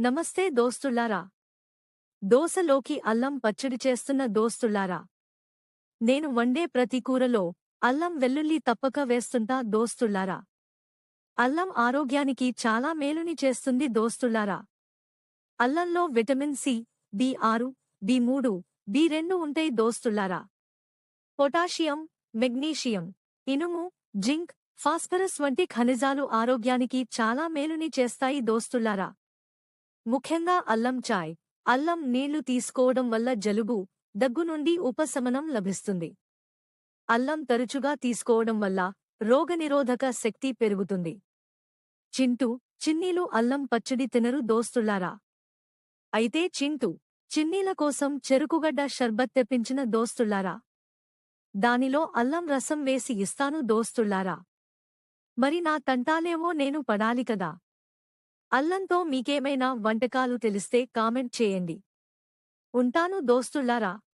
నమస్తే దోస్తులారా. దోసలోకి అల్లం పచ్చడి చేస్తున్న దోస్తులారా. నేను వండే ప్రతి కూరలో అల్లం వెల్లుల్లి తప్పక వేస్తుంటా దోస్తులారా. అల్లం ఆరోగ్యానికి చాలా మేలుని చేస్తుంది దోస్తులారా. అల్లంలో విటమిన్ సి బి ఆరు బి మూడు బి రెండు ఉంటాయి దోస్తులారా. పొటాషియం మెగ్నీషియం ఇనుము జింక్ ఫాస్ఫరస్ వంటి ఖనిజాలు ఆరోగ్యానికి చాలా మేలుని చేస్తాయి దోస్తులారా. ముఖ్యంగా అల్లం చాయ్. అల్లం నీళ్ళు తీసుకోవడం వల్ల జలుబు దగ్గు నుండి ఉపశమనం లభిస్తుంది. అల్లం తరచుగా తీసుకోవడం వల్ల రోగనిరోధక శక్తి పెరుగుతుంది. చింటూ చిన్నీలు అల్లం పచ్చడి తినరు దోస్తులారా. అయితే చింటూ చిన్నీల కోసం చెరుకుగడ్డ షర్బత్ తెప్పించిన దోస్తులారా. దానిలో అల్లం రసం వేసి ఇస్తాను దోస్తులారా. మరి నా తంటాలేమో నేను పడాలి కదా. అల్లంతో మీకేమైనా వంటకాలు తెలిస్తే కామెంట్ చేయండి. ఉంటాను దోస్తులారా